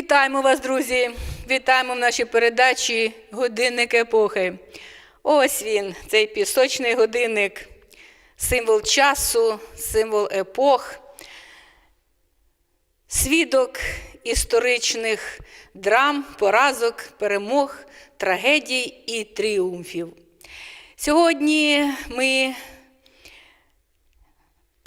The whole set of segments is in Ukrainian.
Вітаємо вас, друзі! Вітаємо в нашій передачі Годинник епохи. Ось він, цей пісочний годинник, символ часу, символ епох, свідок історичних драм, поразок, перемог, трагедій і тріумфів. Сьогодні ми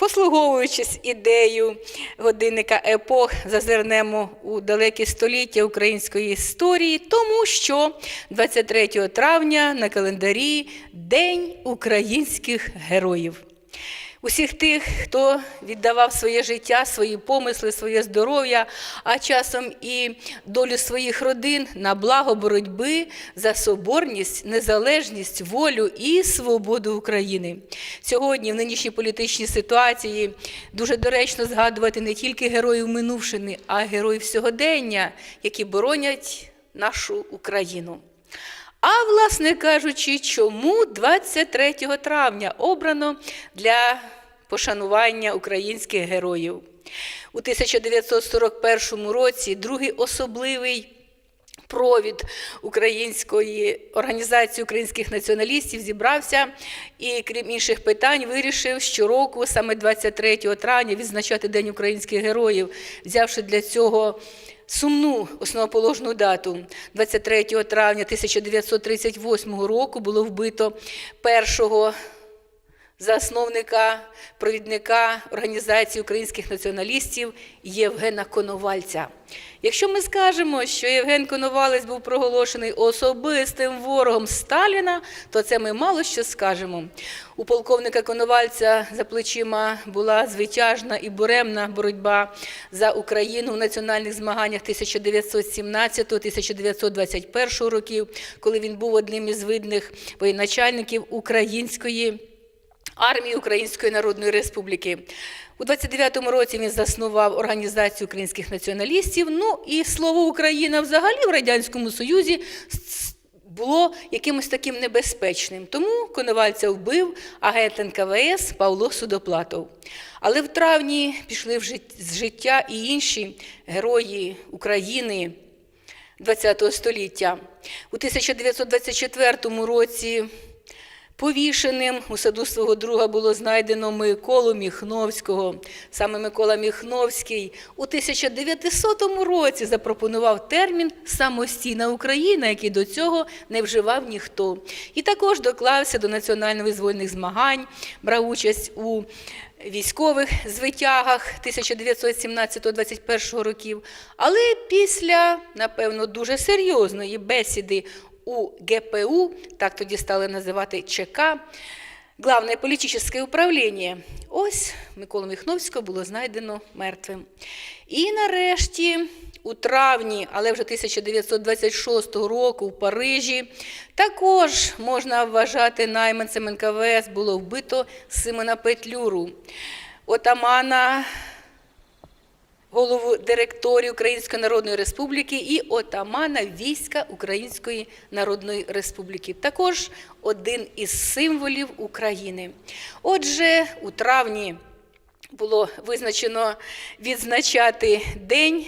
Послуговуючись ідеєю годинника епох, зазирнемо у далекі століття української історії, тому що 23 травня на календарі День українських героїв. Усіх тих, хто віддавав своє життя, свої помисли, своє здоров'я, а часом і долю своїх родин на благо боротьби за соборність, незалежність, волю і свободу України. Сьогодні, в нинішній політичній ситуації, дуже доречно згадувати не тільки героїв минувшини, а героїв сьогодення, які боронять нашу Україну. А, власне кажучи, чому 23 травня обрано для пошанування українських героїв? У 1941 році другий особливий провід української організації українських націоналістів зібрався і, крім інших питань, вирішив щороку, саме 23 травня, відзначати День українських героїв, взявши для цього сумну основоположну дату. 23 травня 1938 року було вбито першого засновника, провідника організації українських націоналістів Євгена Коновальця. Якщо ми скажемо, що Євген Коновалець був проголошений особистим ворогом Сталіна, то це ми мало що скажемо. У полковника Коновальця за плечима була звитяжна і буремна боротьба за Україну в національних змаганнях 1917-1921 років, коли він був одним із видних воєначальників української. Армії Української Народної Республіки. У 29-му році він заснував Організацію українських націоналістів. Ну і слово Україна взагалі в Радянському Союзі було якимось таким небезпечним. Тому Коновальця вбив агент НКВС Павло Судоплатов. Але в травні пішли з життя і інші герої України ХХ століття. У 1924 році. Повішеним у саду свого друга було знайдено Миколу Міхновського. Саме Микола Міхновський у 1900 році запропонував термін самостійна Україна, який до цього не вживав ніхто. І також доклався до національно-визвольних змагань, брав участь у військових звитягах 1917-21 років. Але після, напевно, дуже серйозної бесіди у ГПУ, так тоді стали називати ЧК, Главне політичне управління. Ось Миколу Міхновського було знайдено мертвим. І нарешті, у травні, але вже 1926 року в Парижі, також можна вважати найманцем НКВС було вбито Симона Петлюру, отамана голову директорії Української Народної Республіки і отамана війська Української Народної Республіки. Також один із символів України. Отже, у травні було визначено відзначати День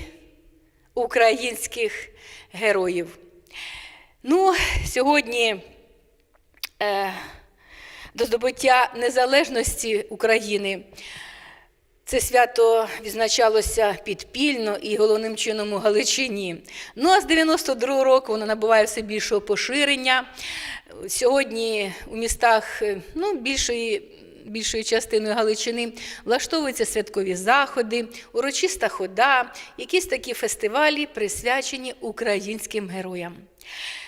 українських героїв. Ну, сьогодні. Е, до здобуття незалежності України це свято відзначалося підпільно і головним чином у Галичині. Ну а з 92-го року воно набуває все більшого поширення. Сьогодні у містах ну, більшої. Більшою частиною Галичини влаштовуються святкові заходи, урочиста хода, якісь такі фестивалі присвячені українським героям.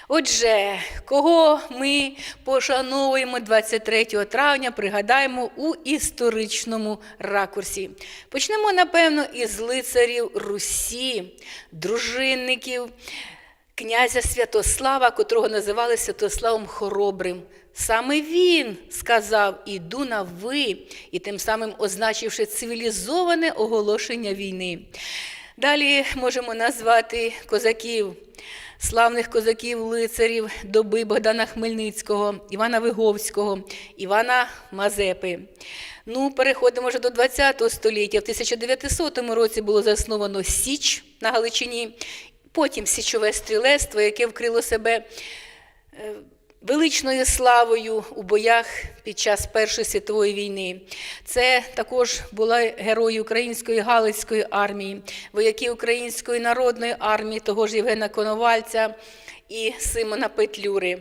Отже, кого ми пошановуємо 23 травня, пригадаємо у історичному ракурсі. Почнемо, напевно, із лицарів Русі, дружинників князя Святослава, котрого називали Святославом Хоробрим. Саме він сказав іду на ви, і тим самим означивши цивілізоване оголошення війни. Далі можемо назвати козаків славних козаків-лицарів доби Богдана Хмельницького, Івана Виговського, Івана Мазепи. Ну, переходимо вже до ХХ століття. В 1900 році було засновано Січ на Галичині, потім Січове стрілецтво, яке вкрило себе е, величною славою у боях під час Першої світової війни. Це також були герої Української Галицької армії, вояки Української народної армії, того ж Євгена Коновальця і Симона Петлюри.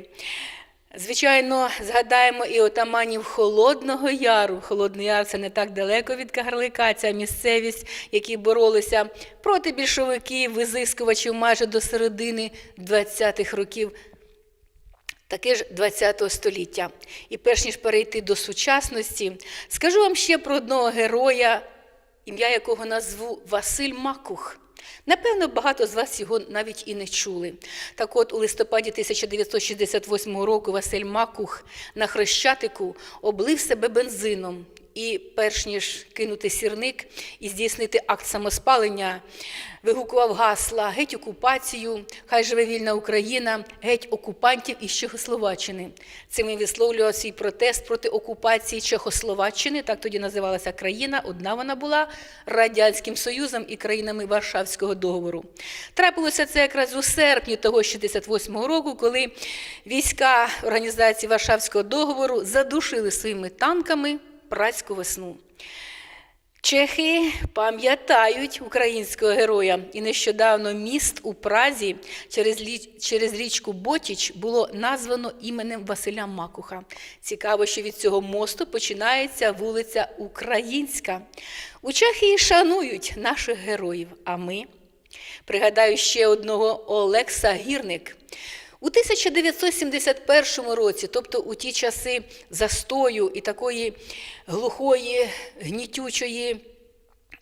Звичайно, згадаємо і отаманів Холодного Яру. Холодний Яр це не так далеко від Кагарлика, ця місцевість, які боролися проти більшовиків, визискувачів майже до середини 20-х років таке ж ХХ століття. І перш ніж перейти до сучасності, скажу вам ще про одного героя, ім'я якого назву Василь Макух. Напевно, багато з вас його навіть і не чули. Так от, у листопаді 1968 року Василь Макух на Хрещатику облив себе бензином. І, перш ніж кинути сірник і здійснити акт самоспалення, вигукував гасла геть окупацію, хай живе вільна Україна, геть окупантів із Чехословаччини. Цим він висловлював свій протест проти окупації Чехословаччини, так тоді називалася країна. Одна вона була Радянським Союзом і країнами Варшавського договору. Трапилося це якраз у серпні того 68-го року, коли війська організації Варшавського договору задушили своїми танками працьку весну. Чехи пам'ятають українського героя, і нещодавно міст у Празі через, річку Ботіч було названо іменем Василя Макуха. Цікаво, що від цього мосту починається вулиця Українська. У Чехії шанують наших героїв. А ми пригадаю ще одного Олекса Гірник. У 1971 році, тобто у ті часи застою і такої глухої, гнітючої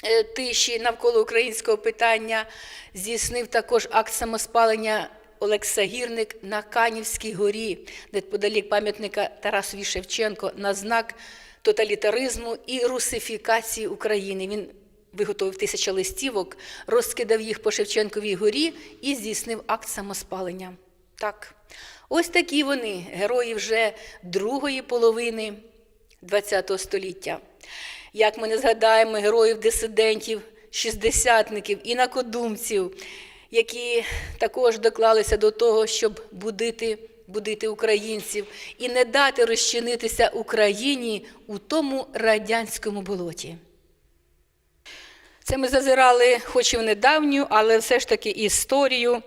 е, тиші навколо українського питання, здійснив також акт самоспалення Олекса Гірник на Канівській горі, неподалік пам'ятника Тарасові Шевченко, на знак тоталітаризму і русифікації України. Він виготовив тисяча листівок, розкидав їх по Шевченковій горі і здійснив акт самоспалення. Так, ось такі вони, герої вже другої половини ХХ століття. Як ми не згадаємо героїв дисидентів, шістдесятників, інакодумців, які також доклалися до того, щоб будити, будити українців і не дати розчинитися Україні у тому радянському болоті. Це ми зазирали, хоч і в недавню, але все ж таки історію.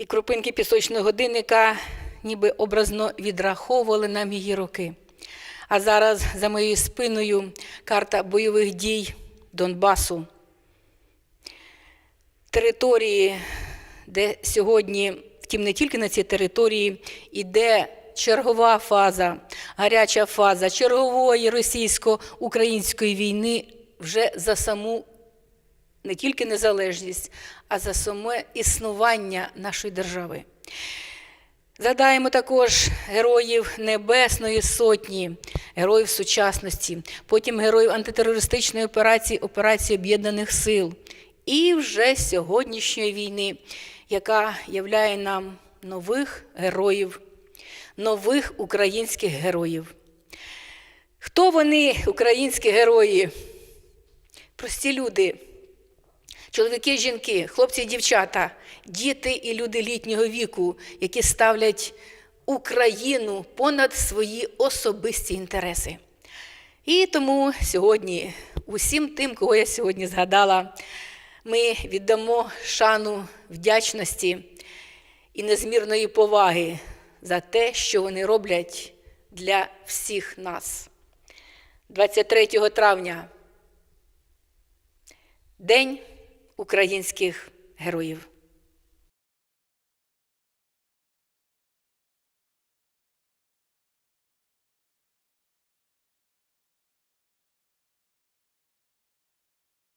І крупинки пісочного годинника ніби образно відраховували нам її роки. А зараз за моєю спиною карта бойових дій Донбасу. Території, де сьогодні, втім, не тільки на цій території, іде чергова фаза, гаряча фаза чергової російсько-української війни вже за саму не тільки незалежність, а за саме існування нашої держави. Згадаємо також героїв Небесної Сотні, героїв сучасності, потім героїв антитерористичної операції, операції Об'єднаних Сил і вже сьогоднішньої війни, яка являє нам нових героїв, нових українських героїв. Хто вони, українські герої? Прості люди. Чоловіки, жінки, хлопці і дівчата, діти і люди літнього віку, які ставлять Україну понад свої особисті інтереси. І тому сьогодні усім тим, кого я сьогодні згадала, ми віддамо шану вдячності і незмірної поваги за те, що вони роблять для всіх нас. 23 травня День українських героїв.